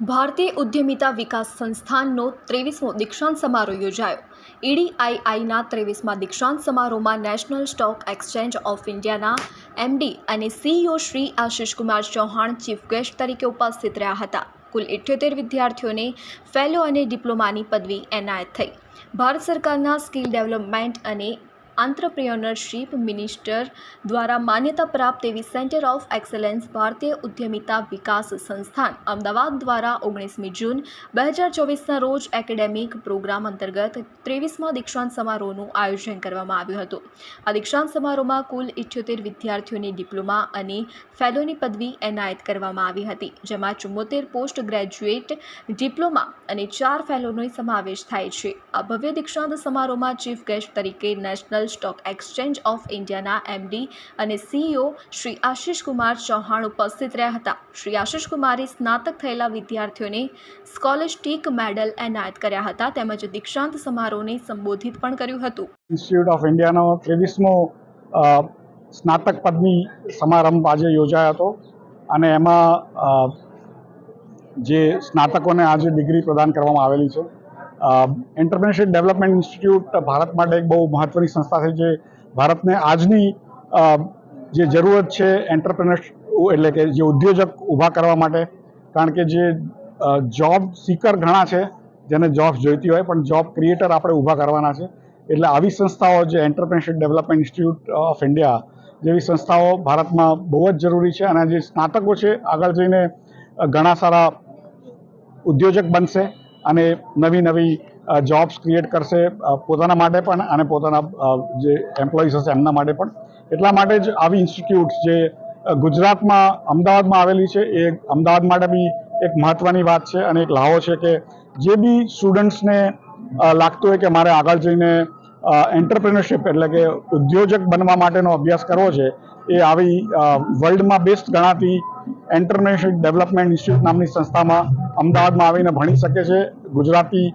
ભારતીય ઉદ્યમિતા વિકાસ સંસ્થાનનો ત્રેવીસમો દીક્ષાંત સમારોહ યોજાયો. ઈડીઆઈઆઈના ત્રેવીસમા દીક્ષાંત સમારોહમાં નેશનલ સ્ટોક એક્સચેન્જ ઓફ ઇન્ડિયાના એમડી અને CEO Shri Ashish Kumar Chauhan chief guest તરીકે ઉપસ્થિત રહ્યા હતા. કુલ ઇઠ્યોતેર વિદ્યાર્થીઓને ફેલો અને ડિપ્લોમાની પદવી એનાયત થઈ. ભારત સરકારના સ્કિલ ડેવલપમેન્ટ અને આંત્રપ્રિયોનરશિપ મિનિસ્ટર દ્વારા માન્યતા પ્રાપ્ત એવી સેન્ટર ઓફ એક્સલન્સ ભારતીય ઉદ્યમિતા વિકાસ સંસ્થાન અમદાવાદ દ્વારા ઓગણીસમી જૂન બે હજાર ચોવીસના રોજ એકેડેમિક પ્રોગ્રામ અંતર્ગત ત્રેવીસમાં દીક્ષાંત સમારોહનું આયોજન કરવામાં આવ્યું હતું. આ દીક્ષાંત સમારોહમાં કુલ ઇઠ્યોતેર વિદ્યાર્થીઓને ડિપ્લોમા અને ફેલોની પદવી એનાયત કરવામાં આવી હતી, જેમાં ચુમ્મોતેર પોસ્ટ ગ્રેજ્યુએટ ડિપ્લોમા અને ચાર ફેલોનો સમાવેશ થાય છે. આ ભવ્ય દીક્ષાંત સમારોહમાં ચીફ ગેસ્ટ તરીકે નેશનલ સ્ટોક એક્સચેન્જ ઓફ ઇન્ડિયાના એમડી અને સીઈઓ શ્રી આશિષ કુમાર ચૌહાણ ઉપસ્થિત રહ્યા હતા. શ્રી આશિષ કુમારે સ્નાતક થયેલા વિદ્યાર્થીઓને સ્કોલેસ્ટિક મેડલ એનાયત કર્યા હતા તેમજ દીક્ષાંત સમારોહને સંબોધિત પણ કર્યું હતું. ઇન્સ્ટિટ્યૂટ ઓફ ઇન્ડિયાનો ત્રેવીસમો સ્નાતક પદવી સમારંભ આજે યોજાયો હતો. અને એમાં જે સ્નાતકોને આજે ડિગ્રી પ્રદાન કરવામાં આવેલી છે. એન્ટરપ્રેન્યોરશિપ ડેવલપમેન્ટ ઇન્સ્ટિટ્યૂટ ભારત માટે એક બહુ મહત્ત્વની સંસ્થા છે. જે ભારતને આજની જે જરૂરત છે એન્ટરપ્રેનર એટલે કે જે ઉદ્યોજક ઊભા કરવા માટે, કારણ કે જે જોબ સીકર ઘણા છે, જેને જોબ જોઈતી હોય, પણ જોબ ક્રિએટર આપણે ઊભા કરવાના છે. એટલે આવી સંસ્થાઓ જે entrepreneurship development institute of India જેવી સંસ્થાઓ ભારતમાં બહુ જ જરૂરી છે અને જે સ્નાતકો છે, આગળ જઈને ઘણા સારા ઉદ્યોજક બનશે. અને નવી નવી જોબ્સ ક્રિએટ કરશે પોતાના માટે પણ અને પોતાના જે એમ્પ્લોઈઝ હશે એમના માટે પણ. એટલા માટે જ આવી ઇન્સ્ટિટ્યૂટ્સ જે ગુજરાતમાં, અમદાવાદમાં આવેલી છે, એ અમદાવાદ માટે બી એક મહત્ત્વની વાત છે અને એક લાહો છે કે જે બી સ્ટુડન્ટ્સને લાગતું હોય કે મારે આગળ જઈને એન્ટરપ્રિનરશિપ એટલે કે ઉદ્યોજક બનવા માટેનો અભ્યાસ કરવો છે, એ આવી વર્લ્ડમાં બેસ્ટ ગણાતી એન્ટરપ્રિનરશિપ ડેવલપમેન્ટ ઇન્સ્ટિટ્યૂટ નામની સંસ્થામાં અમદાવાદમાં આવીને ભણી શકે છે. ગુજરાતી